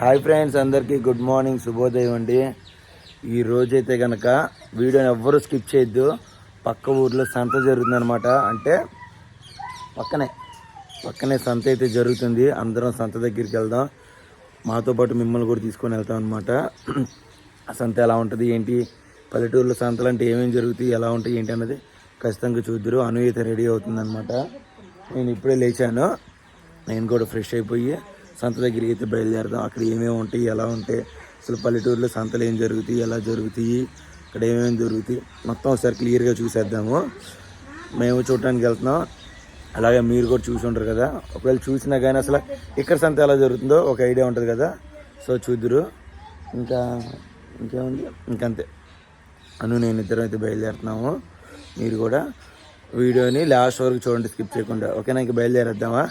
Hi friends అందరికీ good morning శుభోదయం అండి. ఈ రోజైతే కనుక వీడియోని ఎవ్వరూ స్కిప్ చేయొద్దు. పక్క ఊర్లో సంత జరుగుతుందనమాట అంటే పక్కనే పక్కనే సంత అయితే జరుగుతుంది. అందరం సంత దగ్గరికి వెళ్దాం. మాతో పాటు మిమ్మల్ని కూడా తీసుకొని వెళ్తాం అనమాట ఆ సంత ఎలా ఉంటుంది ఏంటి? పల్లెటూరులో సంతలు అంటే ఏమేమి జరుగుతాయి ఎలా ఉంటాయి ఏంటి అన్నది ఖచ్చితంగా చూద్దరు. అను అయితే రెడీ అవుతుందన్నమాట. నేను ఇప్పుడే లేచాను. నేను కూడా ఫ్రెష్ అయిపోయి సంత దగ్గరికి అయితే బయలుదేరదాం. అక్కడ ఏమేమి ఉంటాయి ఎలా ఉంటాయి? అసలు పల్లెటూరులో సంతలు ఏం జరుగుతాయి ఎలా జరుగుతాయి? ఇక్కడ ఏమేమి జరుగుతాయి? మొత్తం ఒకసారి క్లియర్గా చూసేద్దాము. మేము చూడటానికి వెళ్తున్నాం. అలాగే మీరు కూడా చూసి ఉంటారు కదా. ఒకవేళ చూసినా కానీ అసలు ఇక్కడ సంత ఎలా జరుగుతుందో ఒక ఐడియా ఉంటుంది కదా. సో చూద్దురు. ఇంకా ఇంకేముంది? ఇంకంతే. అను నేను ఇద్దరం అయితే బయలుదేరుతున్నాము. మీరు కూడా వీడియోని లాస్ట్ వరకు చూడండి స్కిప్ చేయకుండా. ఓకేనా? ఇంకా బయలుదేరేద్దామా?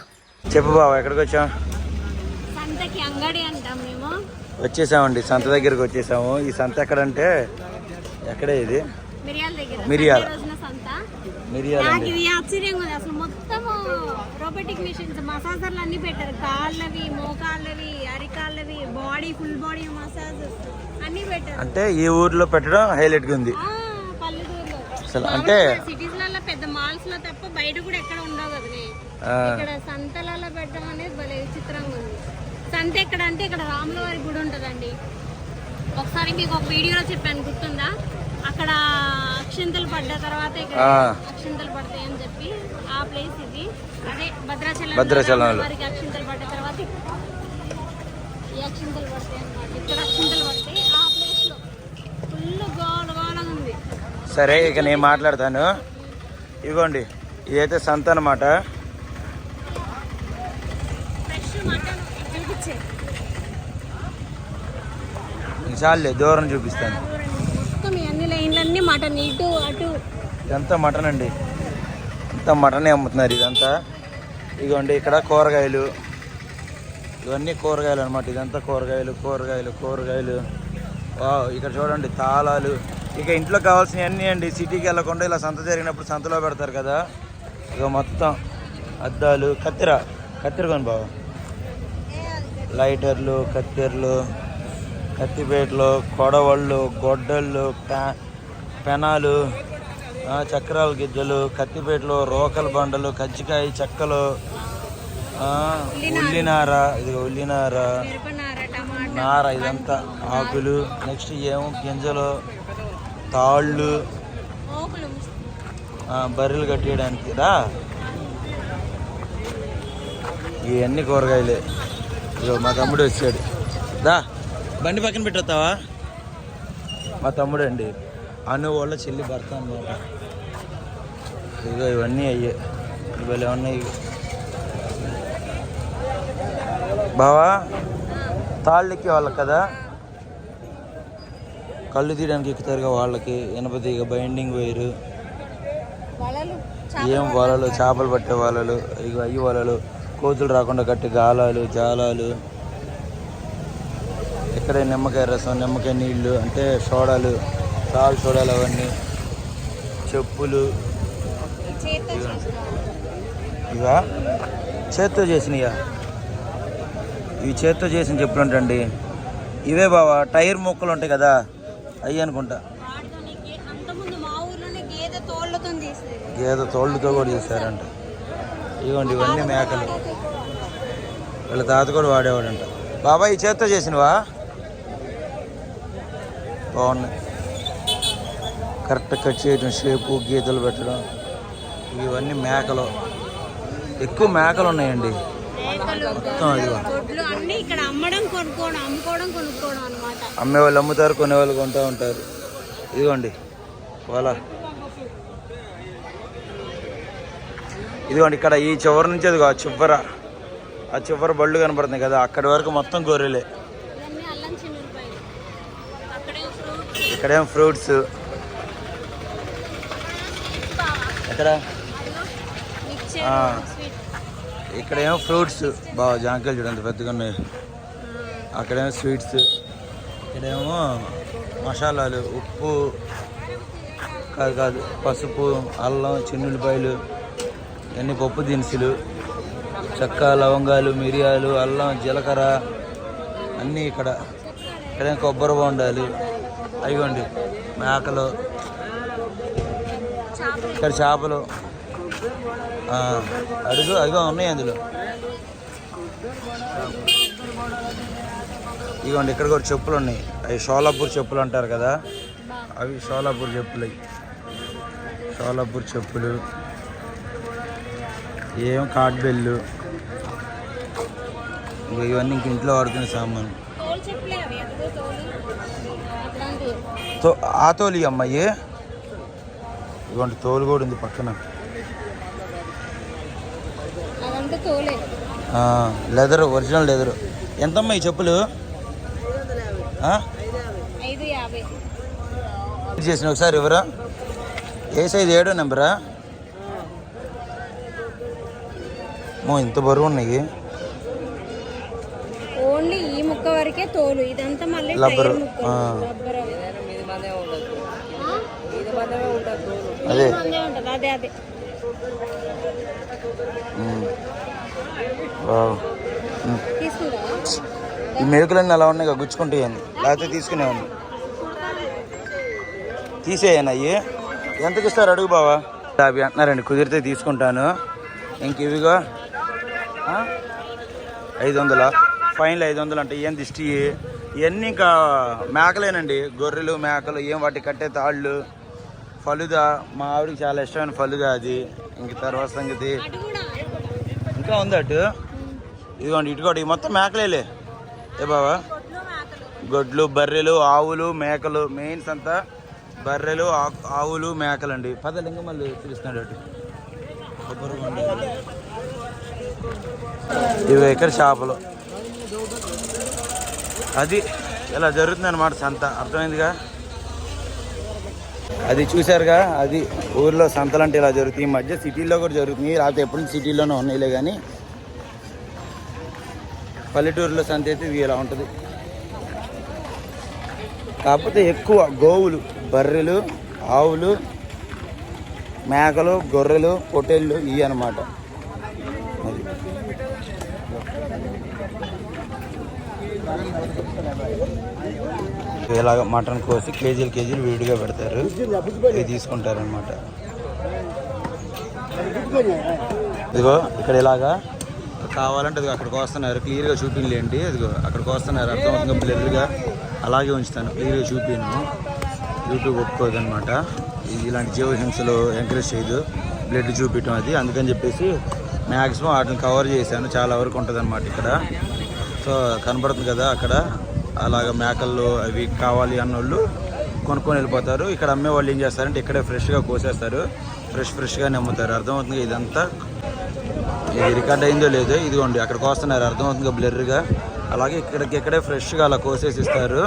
చెప్పు బావా ఎక్కడికి వచ్చాం సంతకి అంగడి అంటాం మేము వచ్చేసామండి సంత దగ్గరికి వచ్చేసాము. ఈ సంత ఎక్కడంటే ఎక్కడే ఇది? మిరియాల దగ్గర. మిరియాల. సండే రోజున సంత. నాకు మిరియాలండి ఇది ఆశ్చర్యంగా ఉంది. అసలు మొత్తం రోబోటిక్ మిషన్స్ మసాజర్లు అన్ని పెట్టారు. కాళ్ళవి మోకాళ్ళవి అరికాళ్ళవి బాడీ ఫుల్ బాడీ మసాజ్ అన్ని పెట్టారు. అంటే ఈ ఊర్లో పెట్టడం హైలైట్గా ఉంది. ఆ, పల్లెటూరులో. అసలు అంటే పెద్ద మాల్స్లో తప్ప బయట కూడా ఎక్కడ ఉండవు కదా ఇక్కడ సంతలలో పెట్టడం అనేది భలే విచిత్రంగా ఉంది. సంత ఎక్కడ అంటే ఇక్కడ రాముల వారి గుడి ఉంటుందండి. ఒకసారి మీకు ఒక వీడియోలో చెప్పాను గుర్తుందా? అక్కడ అక్షింతలు పడ్డ తర్వాత ఇక్కడ. అక్షింతలు పడతాయి అని చెప్పి ఆ ప్లేస్ ఇది. అదే భద్రాచలం భద్రాచలంలో. రాముల వారికి అక్షింతలు పడ్డ తర్వాత ఈ అక్షింతలు పడతాయి అన్నమాట. ఇక్కడ అక్షింతలు పడతాయి. ఆ ప్లేస్లో ఫుల్ గోలగా ఉంది. సరే ఇక నేను మాట్లాడతాను. ఇదిగోండి ఇదైతే సంత అనమాట ఫ్రెష్ మటన్. చాలే దూరం చూపిస్తాను. మొత్తం ఈ అన్ని లైన్లన్నీ మటన్ ఇటు అటు. ఇదంతా మటన్ అండి. అంతా మటనే అమ్ముతున్నారు ఇదంతా. ఇదిగోండి ఇక్కడ కూరగాయలు. ఇవన్నీ కూరగాయలు అనమాట ఇదంతా కూరగాయలు కూరగాయలు కూరగాయలు. ఇక్కడ చూడండి తాళాలు. ఇక ఇంట్లో కావాల్సినవి అన్నీ అండి. సిటీకి వెళ్ళకుండా ఇలా సంత జరిగినప్పుడు సంతలో పెడతారు కదా. ఇక మొత్తం అద్దాలు. కత్తెర. కత్తెర కొని బాబు లైటర్లు కత్తెరలు కత్తిపేటలు కొడవళ్ళు గొడ్డళ్ళు పెనాలు చక్రాల గిద్దలు కత్తిపేటలు రోకల బండలు కజ్జికాయ చెక్కలు ఉల్లినార. ఇది ఉల్లినార నార ఇదంతా ఆకులు. నెక్స్ట్ ఏమో గింజలు తాళ్ళు. బర్రెలు కట్టేయడానికి రా. ఇవన్నీ కూరగాయలే. మా తమ్ముడు వచ్చాడు. దా బండి పక్కన పెట్టొస్తావా మా తమ్ముడు అండి అను వాళ్ళ చెల్లి భర్త అనమాట ఇగో ఇవన్నీ అయ్యే. ఇవాళ ఉన్నాయి బావా తాళ్ళు ఎక్కే వాళ్ళకి కదా? కళ్ళు తీయడానికి ఎక్కుతారుగా వాళ్ళకి. ఇనపతీగ బైండింగ్ వైరు. ఏం వలలు చేపలు పట్టే వలలు ఇక అయ్యి వలలు. కోతులు రాకుండా కట్టి గాలాలు జాలాలు ఇక్కడే నిమ్మకాయ రసం నిమ్మకాయ నీళ్ళు అంటే సోడాలు తాల్ సోడాలు అవన్నీ చెప్పులు. చేత్తో చేసుకోవాలి ఇవా? చేత్తో చేసినయా? ఇవి చేత్తో చేసిన చెప్పులు అంటండి ఇవే బావా టైర్ మొక్కలు ఉంటాయి కదా అవి అనుకుంటా. గేదె తోళ్ళుతో గేదె తోళ్ళతో కూడా చేశారంట. ఇవ్వండి ఇవన్నీ మేకలు. వీళ్ళ తాత కూడా వాడేవాడంట. బాబాయ్ ఈ చేత్తో చేసినవా? బాగున్నాయి. కరెక్ట్ కట్ చేయడం షేపు గీతలు పెట్టడం ఇవన్నీ మేకలు. ఎక్కువ మేకలు ఉన్నాయండి. మేకలు మొత్తం ఇదిగో. గొడ్లు అన్ని ఇక్కడ అమ్మడం కొనుక్కోవడం అమ్ముకోవడం కొనుక్కోవడం అన్నమాట. అమ్మే వాళ్ళు అమ్ముతారు కొనేవాళ్ళు కొంటూ ఉంటారు. ఇదిగోండి. వాళ్ళ ఇదిగోండి ఇక్కడ ఈ చివరి నుంచి అదిగో చివర. ఆ చివర బళ్ళు కనపడుతున్నాయి కదా అక్కడి వరకు మొత్తం గొర్రెలే. ఇక్కడేం ఫ్రూట్స్? ఎక్కడ? ఇక్కడేమో ఫ్రూట్స్? బాగా జాంకాయలు చూడండి పెద్దగా ఉన్నాయి. అక్కడేమో స్వీట్స్? ఇక్కడేమో మసాలాలు ఉప్పు కాదు కాదు పసుపు అల్లం చిన్నులపాయలు ఇవన్నీ పప్పు దినుసులు. చెక్క లవంగాలు మిరియాలు అల్లం జీలకర్ర అన్నీ ఇక్కడ. ఇక్కడ కొబ్బరి బొండాలు అయ్యండి మేకలు ఇక్కడ చేపలు ఆ, అడుగు అదిగో ఉన్నాయి అందులో. ఇదిగోండి ఇక్కడ కూడా చెప్పులు ఉన్నాయి. అవి షోలాపూర్ చెప్పులు అంటారు కదా అవి షోలాపూర్ చెప్పులు. షోలాపూర్ చెప్పులు. ఏం కాట్ బెల్లు ఇవన్నీ ఇంక ఇంట్లో వాడుకునే సామాను తో ఆ తోలి అమ్మాయి ఇదిగోండి తోలు కూడా ఉంది పక్కన. Leather original leather. ఎంతమ్మా ఈ చెప్పులు? చేసిన ఒకసారి ఎవరా? ఏ సైజ్ ఏడో నెంబరా? మో ఇంత బరువు ఉన్నాయి. ఓన్లీ ఈ ముక్క వరకే తోలు. ఇదంతా మళ్ళీ రబ్బరు? అదే. అదే ఈ మేకులన్నీ అలా ఉన్నాయి గుచ్చుకుంటాయని లేకపోతే తీసుకునేవాడిని తీసేయను అయ్యి. ఎంతకి ఇస్తారు అడుగు బావా. యాభై అంటున్నారండి. కుదిరితే తీసుకుంటాను. ఇంక ఇవిగో? ఐదు వందల ఫైన్లు ఐదు వందలు అంటే ఏం దిష్టి? ఇవన్నీ ఇంకా మేకలేనండి. గొర్రెలు మేకలు ఏం వాటి కట్టే తాళ్ళు. ఫలుదా మా ఆవిడకి చాలా ఇష్టమైన ఫలుదా అది. ఇంక తర్వాత సంగతి. ఇంకా ఉంది అటు. ఇదిగోండి ఇటుకోటి మొత్తం మేకలేలే. ఏ బావా? గొడ్లు బర్రెలు ఆవులు మేకలు. మెయిన్స్ అంతా బర్రెలు ఆవులు మేకలు అండి పద మళ్ళీ పిలుస్తున్నాడు అటు. కొబ్బరి ఇవి ఇక్కడ షాపులు. అది ఇలా జరుగుతుంది అనమాట సంత. అర్థమైందిగా? అది చూసారుగా అది ఊర్లో సంతలు అంటే ఇలా జరుగుతాయి ఈ మధ్య సిటీల్లో కూడా జరుగుతుంది. రాత్రి ఎప్పుడు నుంచి సిటీలోనే ఉన్నాయిలే కానీ పల్లెటూరులో సంత అయితే ఇది ఇలా ఉంటుంది. కాకపోతే ఎక్కువ గోవులు బర్రెలు ఆవులు మేకలు గొర్రెలు పొట్టేళ్ళు ఇవి అనమాట ఇలాగ మటన్ కోసి కేజీలు కేజీలు విడిగా పెడతారు. ఇది తీసుకుంటారనమాట ఇదిగో ఇక్కడ ఇలాగా కావాలంటే ఇదిగో అక్కడికి వస్తున్నారు. క్లియర్గా చూపించలేండి. ఇదిగో అక్కడికి వస్తున్నారు. అర్థమవుతుంది బ్లర్గా అలాగే ఉంచుతాను. క్లియర్గా చూపించను యూట్యూబ్ ఒప్పుకోదు అనమాట ఇలాంటి జీవహింసలు ఎంకరేజ్ చేయదు. బ్లడ్ చూపించడం అది. అందుకని చెప్పేసి మ్యాక్సిమం వాటిని కవర్ చేశాను. చాలా వరకు ఉంటుంది ఇక్కడ. సో కనబడుతుంది కదా అక్కడ. అలాగ మేకలు అవి కావాలి అన్నోళ్ళు కొనుక్కొని వెళ్ళిపోతారు. ఇక్కడ అమ్మే వాళ్ళు ఏం చేస్తారంటే ఇక్కడే ఫ్రెష్గా కోసేస్తారు. ఫ్రెష్ ఫ్రెష్గానే అమ్ముతారు అర్థమవుతుంది ఇదంతా? ఇది రికార్డ్ అయిందో లేదో ఇదిగోండి అక్కడికి వస్తున్నారు అర్థమవుతుంది బ్లర్గా అలాగే ఇక్కడికి ఇక్కడే ఫ్రెష్గా అలా కోసేసి ఇస్తారు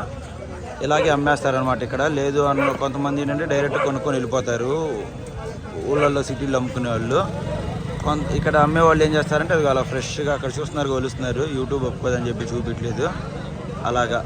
ఇలాగే అమ్మేస్తారనమాట ఇక్కడ. లేదు అన్న కొంతమంది ఏంటంటే డైరెక్ట్ కొనుక్కొని వెళ్ళిపోతారు. ఊళ్ళల్లో సిటీలో అమ్ముకునే వాళ్ళు. కొంత ఇక్కడ అమ్మే వాళ్ళు ఏం చేస్తారంటే అది అలా ఫ్రెష్గా అక్కడ చూస్తున్నారు కొలుస్తున్నారు యూట్యూబ్ ఒప్పుకోదని చెప్పి చూపించలేదు. అలాగా.